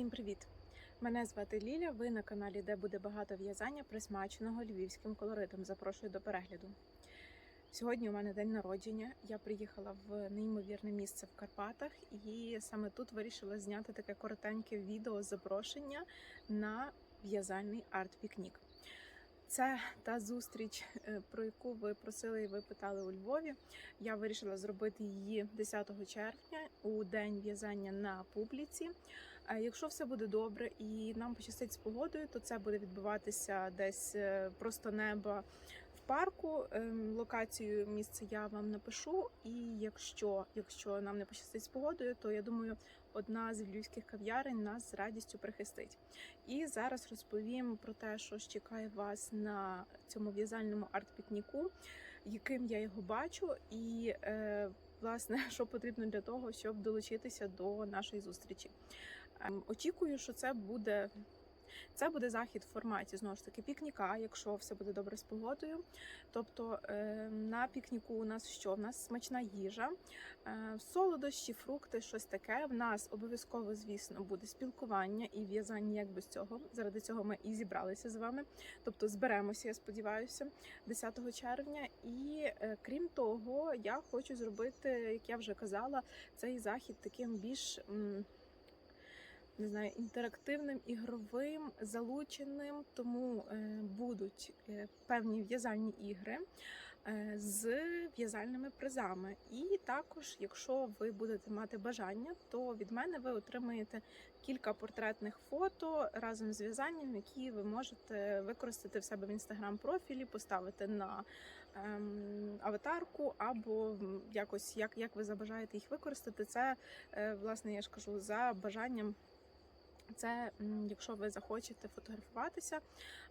Всім привіт! Мене звати Ліля. Ви на каналі, де буде багато в'язання, присмаченого львівським колоритом. Запрошую до перегляду. Сьогодні у мене день народження. Я приїхала в неймовірне місце в Карпатах, і саме тут вирішила зняти таке коротеньке відео запрошення на в'язальний арт-пікнік. Це та зустріч, е, про яку ви просили і ви питали у Львові. Я вирішила зробити її 10 червня у день в'язання на публіці. Е, Якщо все буде добре і нам пощастить з погодою, то це буде відбуватися десь е, просто неба в парку. Ем, Локацію місця я вам напишу. І якщо, якщо нам не пощастить з погодою, то я думаю, одна з львівських кав'ярень нас з радістю прихистить. І зараз розповім про те, що чекає вас на цьому в'язальному арт-пікніку, яким я його бачу, і е, власне, що потрібно для того, щоб долучитися до нашої зустрічі. Е, Очікую, що це буде. Це буде захід в форматі знову ж таки пікніка, якщо все буде добре з погодою. Тобто е, на пікніку у нас що? У нас смачна їжа, е, солодощі, фрукти, щось таке. В нас обов'язково, звісно, буде спілкування і в'язання як без цього. Заради цього ми і зібралися з вами. Тобто зберемося, я сподіваюся, 10 червня. І е, крім того, я хочу зробити, як я вже казала, цей захід таким більш. Не знаю, інтерактивним, ігровим, залученим, тому е, будуть е, певні в'язальні ігри е, з в'язальними призами. І також, якщо ви будете мати бажання, то від мене ви отримаєте кілька портретних фото разом з в'язанням, які ви можете використати в себе в інстаграм-профілі, поставити на ем, аватарку, або якось як, як ви забажаєте їх використати. Це, власне, я ж кажу, за бажанням. Це якщо ви захочете фотографуватися,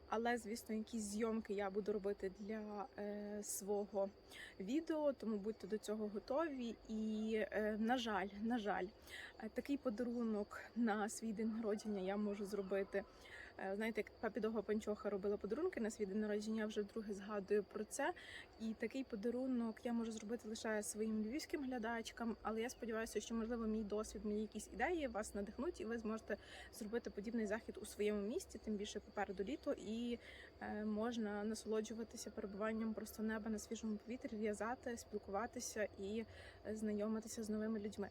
але звісно, якісь зйомки я буду робити для е, свого відео, тому будьте до цього готові. І е, на жаль, на жаль, е, такий подарунок на свій день народження я можу зробити. Е, знаєте, як папі панчоха робила подарунки на свій день народження, я вже вдруге згадую про це. І такий подарунок я можу зробити лише своїм львівським глядачкам, але я сподіваюся, що можливо мій досвід, мої якісь ідеї вас надихнуть, і ви зможете зробити подібний захід у своєму місті, тим більше попереду літо, і е, можна насолоджуватися перебуванням просто неба на свіжому повітрі, в'язати, спілкуватися і е, знайомитися з новими людьми.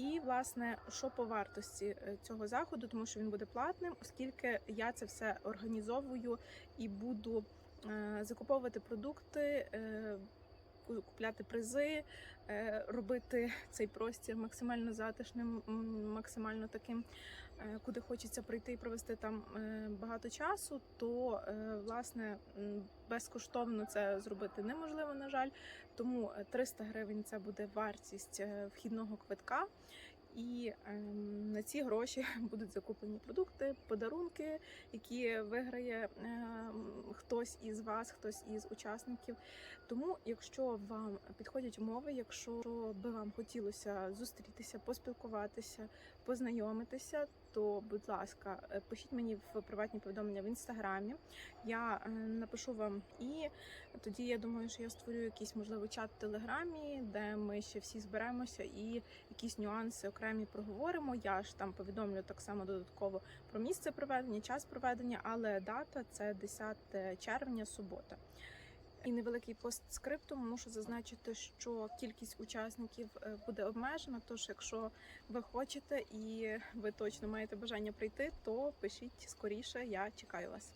І власне, що по вартості е, цього заходу, тому що він буде платним, оскільки я це все організовую і буду е, закуповувати продукти. е, Купляти призи, робити цей простір максимально затишним, максимально таким, куди хочеться прийти і провести там е, багато часу, то е, власне безкоштовно це зробити неможливо, на жаль. Тому е, 300 гривень це буде вартість е, вхідного квитка. І ем, на ці гроші будуть закуплені продукти, подарунки, які виграє ем, хтось із вас, хтось із учасників. Тому, якщо вам підходять умови, якщо би вам хотілося зустрітися, поспілкуватися, познайомитися, то будь ласка, е, пишіть мені в приватні повідомлення в інстаграмі. Я е, напишу вам і тоді я думаю, що я створю якийсь можливо чат в телеграмі, де ми ще всі зберемося і якісь нюанси окремі проговоримо. Я ж там повідомлю так само додатково про місце проведення, час проведення, але дата це 10 червня, субота. І невеликий постскриптум мушу зазначити, що кількість учасників е, буде обмежена. Тож, якщо ви хочете і ви точно маєте бажання прийти, то пишіть скоріше. Я чекаю вас.